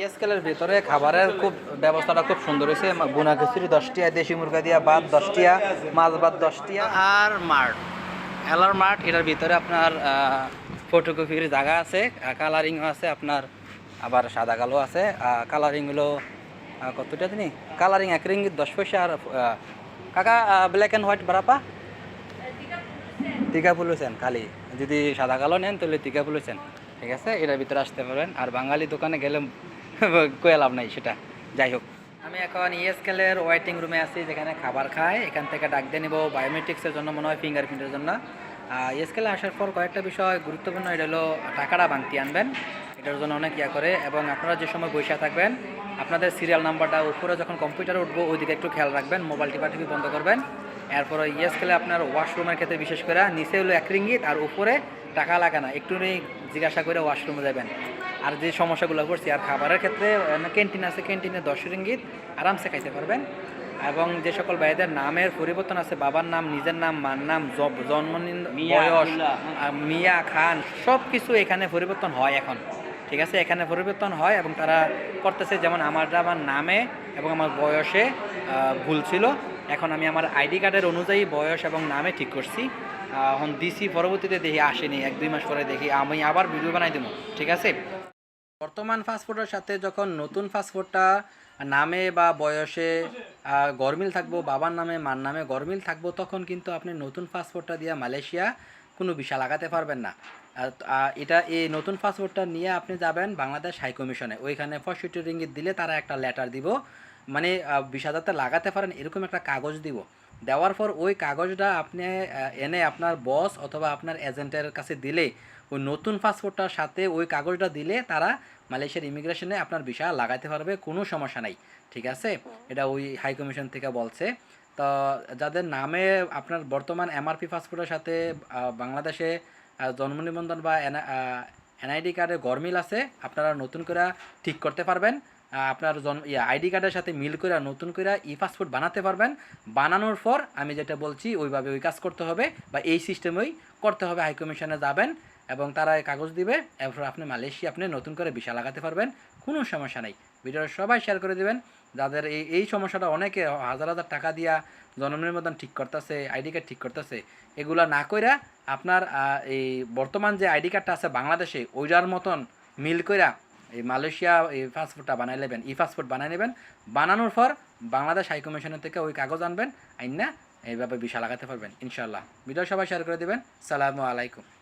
ইএসকেলের ভিতরে খাবারের খুব ব্যবস্থাটা খুব সুন্দর হয়েছে। বুনা খিচুড়ি দশটিয়া, দেশি মুরগা দিয়া ভাত দশটিয়া, মাছ ভাত দশটিয়া। আর মার্ট। এলার মার্ট, এটার ভিতরে আপনার ফটোকপির জায়গা আছে কালারিংও আছে, আপনার আবার সাদা কালো আছে। কালারিংগুলো কতটা দিনই কালারিং এক রিঙ্গিত দশ পয়সা আর কাকা ব্ল্যাক অ্যান্ড হোয়াইট বারাপা? টিকা ফুলেছেন খালি। যদি সাদা কালো নেন, তাহলে টিকা ফুলেছেন ঠিক আছে? এটার ভিতরে আসতে পারবেন। আর বাঙালি দোকানে গেলে কয়ে লাভ নাই সেটা। যাই হোক। আমি এখন ইএসকেলের ওয়েটিং রুমে আছি, যেখানে খাবার খায়। এখান থেকে ডাক দিয়ে নেব বায়োমেট্রিক্সের জন্য, মনে হয় ফিঙ্গারপ্রিন্টের জন্য। ইএসকেলে আসার পর কয়েকটা বিষয় গুরুত্বপূর্ণ, এটা হলো টাকাটা বাংতি আনবেন। এটার জন্য অনেক ইয়া করে, এবং আপনারা যে সময় বৈশা থাকবেন, আপনাদের সিরিয়াল নাম্বারটা উপরে যখন কম্পিউটারে উঠবো, ওইদিকে একটু খেয়াল রাখবেন মোবাইল টিপা টিপি বন্ধ করবেন। এরপরে ইয়েস খেলে আপনার ওয়াশরুমের ক্ষেত্রে বিশেষ করে, নিচে হলো এক রিঙ্গিত, আর উপরে টাকা লাগে না। একটু জিজ্ঞাসা করে ওয়াশরুমে যাবেন। আর যে সমস্যাগুলো করছি আর খাবারের ক্ষেত্রে ক্যান্টিন আছে ক্যান্টিনে দশ রিঙ্গিত আরামসে খাইতে পারবেন। এবং যে সকল ভাইদের নামের পরিবর্তন আছে বাবার নাম নিজের নাম মার নাম জব জন্ম বয়স মিয়া খান সব কিছু এখানে পরিবর্তন হয় এখন। ঠিক আছে? এখানে পরিবর্তন হয় এবং তারা করতেছে যেমন আমার আমার নামে এবং আমার বয়সে ভুল ছিল। এখন আমি আমার আইডি কার্ডের অনুযায়ী বয়স এবং নামে ঠিক করছি। এখন দিছি পরবর্তীতে দেখি আসেনি এক দুই মাস পরে দেখি আমি আবার ভিডিও বানাই দেবো। ঠিক আছে? বর্তমান পাসপোর্টের সাথে যখন নতুন পাসপোর্টটা নামে বা বয়সে গরমিল থাকব, বাবার নামে, মার নামে গরমিল থাকব, তখন কিন্তু আপনি নতুন পাসপোর্টটা দিয়ে মালয়েশিয়া কোনো ভিসা লাগাতে পারবেন না। এটা, এই নতুন পাসপোর্টটা নিয়ে আপনি যাবেন বাংলাদেশ হাই কমিশনে। ওইখানে পঁয়ষট্টি রিঙ্গিত দিলে তারা একটা লেটার দিব। মানে ভিসা যাতে লাগাতে পারেন, এরকম একটা কাগজ দিব। দেওয়ার পর ওই কাগজটা আপনি এনে আপনার বস অথবা আপনার এজেন্টের কাছে দিলে ওই নতুন পাসপোর্টটার সাথে ওই কাগজটা দিলে তারা মালয়েশিয়ার ইমিগ্রেশনে আপনার ভিসা লাগাতে পারবে কোনো সমস্যা নাই। ঠিক আছে? এটা ওই হাই কমিশন থেকে বলছে। তো যাদের নামে আপনার বর্তমান এমআরপি পাসপোর্টের সাথে বাংলাদেশে জন্ম নিবন্ধন বা এনআইডি কার্ডে গরমিল আছে আপনারা নতুন করে ঠিক করতে পারবেন। আপনার জন্ম আইডি কার্ডের সাথে মিল করে নতুন করে ই পাসপোর্ট বানাতে পারবেন। বানানোর পর আমি যেটা বলছি, ওইভাবে ওই কাজ করতে হবে বা এই সিস্টেমেই করতে হবে। হাই কমিশনে যাবেন এবং তারা কাগজ দিবে, এরপর আপনি মালয়েশিয়া আপনি নতুন করে ভিসা লাগাতে পারবেন। কোনো সমস্যা নেই। ভিডিওটা সবাই শেয়ার করে দিবেন। যাদের এই এই সমস্যাটা অনেকে হাজার হাজার টাকা দিয়া জন্ম নিবন্ধন ঠিক করতেছে, আইডি কার্ড ঠিক করতেছে, এগুলা না কইরা আপনার এই বর্তমান যে আইডি কার্ডটা আছে বাংলাদেশে, ওইটার মতন মিল কইরা এই মালয়েশিয়া এই পাসপোর্টটা বানাই নেবেন। ই পাসপোর্ট বানাই নেবেন। বানানোর পর বাংলাদেশ হাইকমিশনের থেকে ওই কাগজ আনবেন, আইন না এইভাবে বিশাল লাগাতে পারবেন ইনশাল্লাহ ভিডিও সবাই শেয়ার করে দেবেন। সালামু আলাইকুম।